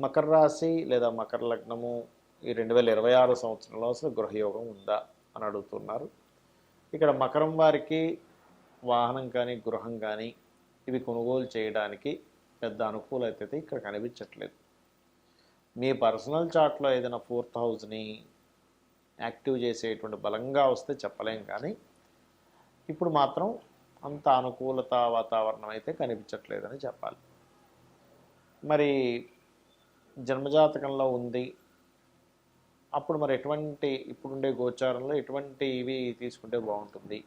మకర రాశి లేదా మకర లగ్నము ఈ రెండు వేల ఇరవై ఆరు సంవత్సరంలో అసలు గృహయోగం ఉందా అని అడుగుతున్నారు. ఇక్కడ మకరం వారికి వాహనం కానీ గృహం కానీ ఇవి కొనుగోలు చేయడానికి పెద్ద అనుకూలత అయితే ఇక్కడ కనిపించట్లేదు. మీ పర్సనల్ చార్ట్లో ఏదైనా ఫోర్త్ హౌస్ని యాక్టివ్ చేసేటువంటి బలంగా వస్తే చెప్పలేం కానీ ఇప్పుడు మాత్రం అంత అనుకూలత వాతావరణం అయితే కనిపించట్లేదని చెప్పాలి. మరి జన్మజాతకంలో ఉంది. అప్పుడు మరి ఎటువంటి ఇప్పుడుండే గోచారంలో ఎటువంటి ఇవి తీసుకుంటే బాగుంటుంది?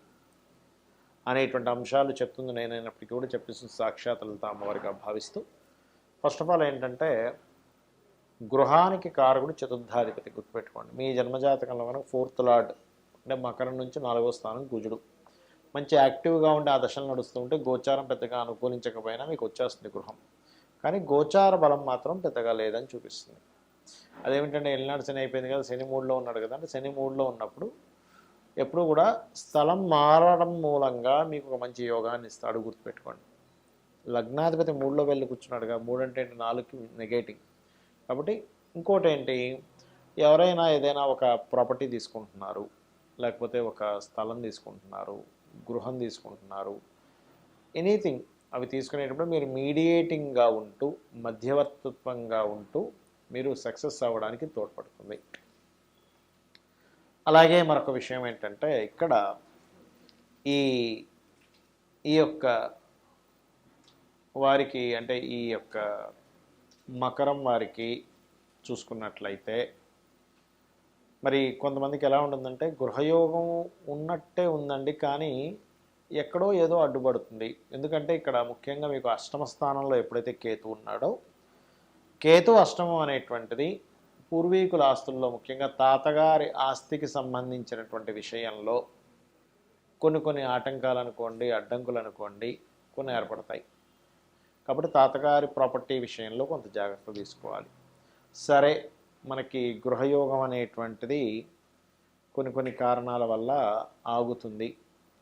అనేటువంటి అంశాలు చెప్తుంది నేనైనప్పటికీ కూడా చెప్పిస్తుంది సాక్షాత్తులతో అమ్మవారిగా భావిస్తూ ఫస్ట్ ఆఫ్ ఆల్ ఏంటంటే గృహానికి కారకుడు చతుర్థాధిపతి గుర్తుపెట్టుకోండి. మీ జన్మజాతకంలో కనుక ఫోర్త్ లార్డ్ అంటే మకరం నుంచి నాలుగో స్థానం కుజుడు. మంచి యాక్టివ్గా ఉండే ఆ దశలు నడుస్తూ ఉంటే గోచారం పెద్దగా అనుకూలించకపోయినా మీకు వచ్చేస్తుంది గృహం. కానీ గోచార బలం మాత్రం పెద్దగా లేదని చూపిస్తుంది. అదేమిటంటే ఎల్నాడు శని అయిపోయింది కదా శని మూడులో ఉన్నాడు కదా అంటే శని మూడులో ఉన్నప్పుడు ఎప్పుడు కూడా స్థలం మారడం మూలంగా మీకు ఒక మంచి యోగాన్ని ఇస్తాడు గుర్తుపెట్టుకోండి. లగ్నాధిపతి మూడులో వెళ్ళి కూర్చున్నాడుగా మూడు అంటే ఏంటి? నాలుగుకి నెగేటివ్ కాబట్టి ఇంకోటి ఏంటి? ఎవరైనా ఏదైనా ఒక ప్రాపర్టీ తీసుకుంటున్నారు లేకపోతే ఒక స్థలం తీసుకుంటున్నారు గృహం తీసుకుంటున్నారు ఎనీథింగ్ అవి తీసుకునేటప్పుడు మీరు మీడియేటింగ్గా ఉంటూ మధ్యవర్తిత్వంగా ఉంటూ మీరు సక్సెస్ అవ్వడానికి తోడ్పడుతుంది. అలాగే మరొక విషయం ఏంటంటే ఇక్కడ ఈ ఈ యొక్క వారికి అంటే ఈ యొక్క మకరం వారికి చూసుకున్నట్లయితే మరి కొంతమందికి ఎలా ఉంటుందంటే గృహయోగం ఉన్నట్టే ఉందండి కానీ ఎక్కడో ఏదో అడ్డుపడుతుంది. ఎందుకంటే ఇక్కడ ముఖ్యంగా మీకు అష్టమ స్థానంలో ఎప్పుడైతే కేతు ఉన్నాడో కేతు అష్టమం అనేటువంటిది పూర్వీకుల ఆస్తుల్లో ముఖ్యంగా తాతగారి ఆస్తికి సంబంధించినటువంటి విషయంలో కొన్ని కొన్ని ఆటంకాలు అనుకోండి అడ్డంకులు అనుకోండి కొన్ని ఏర్పడతాయి. కాబట్టి తాతగారి ప్రాపర్టీ విషయంలో కొంత జాగ్రత్త తీసుకోవాలి. సరే మనకి గృహయోగం అనేటువంటిది కొన్ని కొన్ని కారణాల వల్ల ఆగుతుంది.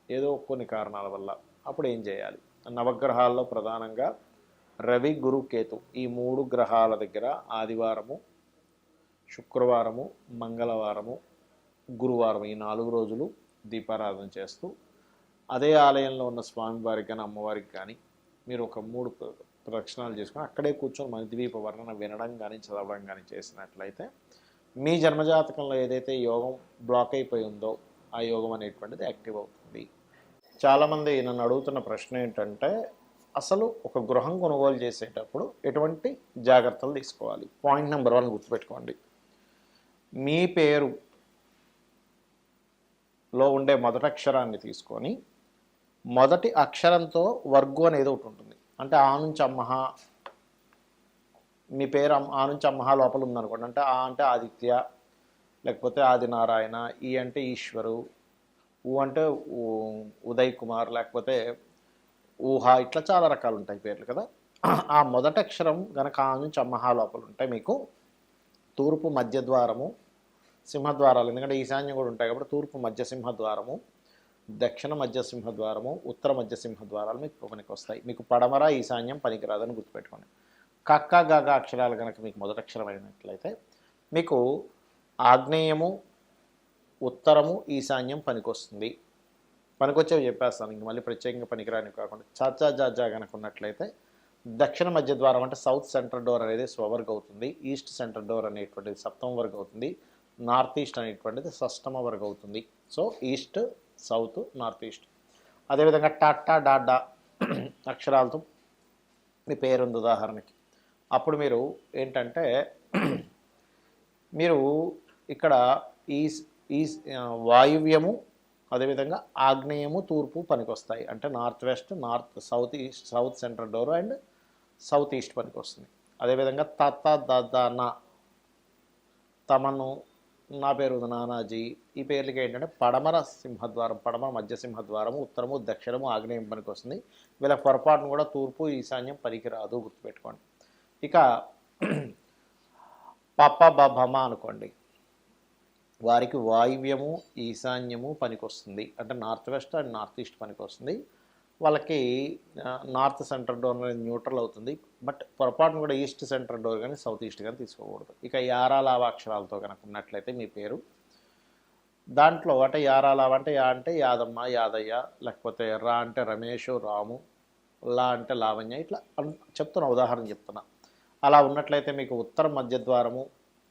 ఏదో కొన్ని కారణాల వల్ల అప్పుడు ఏం చేయాలి? నవగ్రహాల్లో ప్రధానంగా రవి గురు కేతు ఈ మూడు గ్రహాల దగ్గర ఆదివారము శుక్రవారము మంగళవారము గురువారం ఈ నాలుగు రోజులు దీపారాధన చేస్తూ అదే ఆలయంలో ఉన్న స్వామివారికి కానీ అమ్మవారికి కానీ మీరు ఒక మూడు ప్రదక్షిణాలు చేసుకుని అక్కడే కూర్చొని మన ద్వీప వర్ణన వినడం కానీ చదవడం కానీ చేసినట్లయితే మీ జన్మజాతకంలో ఏదైతే యోగం బ్లాక్ అయిపోయి ఉందో ఆ యోగం అనేటువంటిది యాక్టివ్ అవుతుంది. చాలామంది నన్ను అడుగుతున్న ప్రశ్న ఏంటంటే అసలు ఒక గృహం కొనుగోలు చేసేటప్పుడు ఎటువంటి జాగ్రత్తలు తీసుకోవాలి? పాయింట్ నెంబర్ వన్ గుర్తుపెట్టుకోండి. మీ పేరు లో ఉండే మొదటి అక్షరాన్ని తీసుకొని మొదటి అక్షరంతో వర్గు అనేది ఒకటి ఉంటుంది. అంటే ఆ నుంచి అమ్మహ మీ పేరు అమ్- ఆ నుంచి అమ్మహ లోపల ఉందనుకోండి. అంటే ఆ అంటే ఆదిత్య లేకపోతే ఆదినారాయణ ఈ అంటే ఈశ్వరు ఊ అంటే ఉదయ్ కుమార్ లేకపోతే ఊహ ఇట్లా చాలా రకాలు ఉంటాయి పేర్లు కదా. ఆ మొదటి అక్షరం గనక ఆ నుంచి అమ్మహా లోపల ఉంటే మీకు. తూర్పు మధ్య ద్వారము సింహద్వారాలు. ఎందుకంటే ఈశాన్యం కూడా ఉంటాయి కాబట్టి తూర్పు మధ్య సింహద్వారము దక్షిణ మధ్య సింహద్వారము ఉత్తర మధ్య సింహద్వారాలు మీకు పనికి వస్తాయి మీకు పడమర ఈశాన్యం పనికిరాదని గుర్తుపెట్టుకోండి. కక్క గగ అక్షరాలు కనుక మీకు మొదటి అక్షరం అయినట్లయితే మీకు ఆగ్నేయము ఉత్తరము ఈశాన్యం పనికొస్తుంది. పనికొచ్చేవి చెప్పేస్తాను. ఇంక మళ్ళీ ప్రత్యేకంగా పనికిరాని కాకుండా చాచా జాజా కనుకున్నట్లయితే దక్షిణ మధ్య ద్వారం అంటే సౌత్ సెంటర్ డోర్ అనేది స్వవర్గ్ అవుతుంది. ఈస్ట్ సెంటర్ డోర్ అనేటువంటిది సప్తమ వర్గ అవుతుంది. నార్త్ ఈస్ట్ అనేటువంటిది షష్టమ వర్గ అవుతుంది. So east south north east. అదేవిధంగా టాటా డాడా అక్షరాలతో మీ పేరుంది ఉదాహరణకి. అప్పుడు మీరు ఏంటంటే మీరు ఇక్కడ ఈ ఈ వాయువ్యము అదేవిధంగా ఆగ్నేయము తూర్పు పనికొస్తాయి. అంటే north west north south east south central door and south east పనికి వస్తుంది అదేవిధంగా తత్త దదన తమను నా పేరు నానాజీ. ఈ పేర్లకి ఏంటంటే పడమర సింహద్వారం పడమర మధ్య సింహద్వారము ఉత్తరము దక్షిణము ఆగ్నేయం పనికి వస్తుంది వీళ్ళ పొరపాటును కూడా తూర్పు ఈశాన్యం పనికిరాదు గుర్తుపెట్టుకోండి. ఇక పప్ప బభమ అనుకోండి. వారికి వాయువ్యము ఈశాన్యము పనికొస్తుంది. అంటే north west and north east పనికొస్తుంది. వాళ్ళకి నార్త్ సెంటర్ డోర్ అనేది న్యూట్రల్ అవుతుంది. బట్ పొరపాటును కూడా ఈస్ట్ సెంటర్ డోర్ కానీ సౌత్ ఈస్ట్ కానీ తీసుకోకూడదు. ఇక యారాలావ అక్షరాలతో కనుక ఉన్నట్లయితే మీ పేరు. దాంట్లో అంటే యారాలావ అంటే యా అంటే యాదమ్మ యాదయ్య లేకపోతే రా అంటే రమేష్ రాము లా అంటే లావణ్య ఇట్లా చెప్తున్నా ఉదాహరణ చెప్తున్నా. అలా ఉన్నట్లయితే మీకు ఉత్తర మధ్య ద్వారము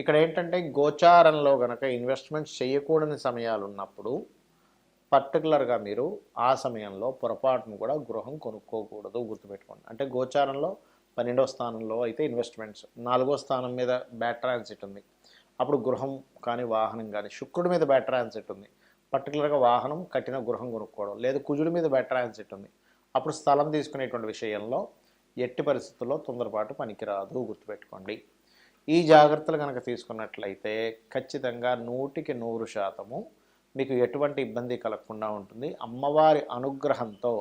ఇక్కడ ఏంటంటే గోచారంలో గనక ఇన్వెస్ట్మెంట్స్ చేయకూడని సమయాలు ఉన్నప్పుడు పర్టికులర్గా మీరు ఆ సమయంలో పొరపాటును కూడా గృహం కొనుక్కోకూడదు గుర్తుపెట్టుకోండి. అంటే గోచారంలో పన్నెండో స్థానంలో అయితే ఇన్వెస్ట్మెంట్స్ నాలుగో స్థానం మీద బ్యాడ్ ట్రాన్సిట్ ఉంది. అప్పుడు గృహం కానీ వాహనం కానీ శుక్రుడి మీద బ్యాడ్ ట్రాన్సిట్ ఉంది. పర్టికులర్గా వాహనం కట్టిన గృహం కొనుక్కోవడం లేదు కుజుడి మీద బ్యాడ్ ట్రాన్సిట్ ఉంది. అప్పుడు స్థలం తీసుకునేటువంటి విషయంలో ఎట్టి పరిస్థితుల్లో తొందరపాటు పనికిరాదు గుర్తుపెట్టుకోండి. ఈ జాగ్రత్తలు కనుక తీసుకున్నట్లయితే ఖచ్చితంగా నూటికి నూరు శాతము మీకు ఎటువంటి ఇబ్బంది కలగకుండా ఉంటుంది. అమ్మవారి అనుగ్రహంతో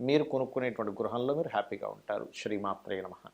మీరు కొనుక్కునేటువంటి గృహంలో మీరు హ్యాపీగా ఉంటారు. శ్రీమాత్రే నమ.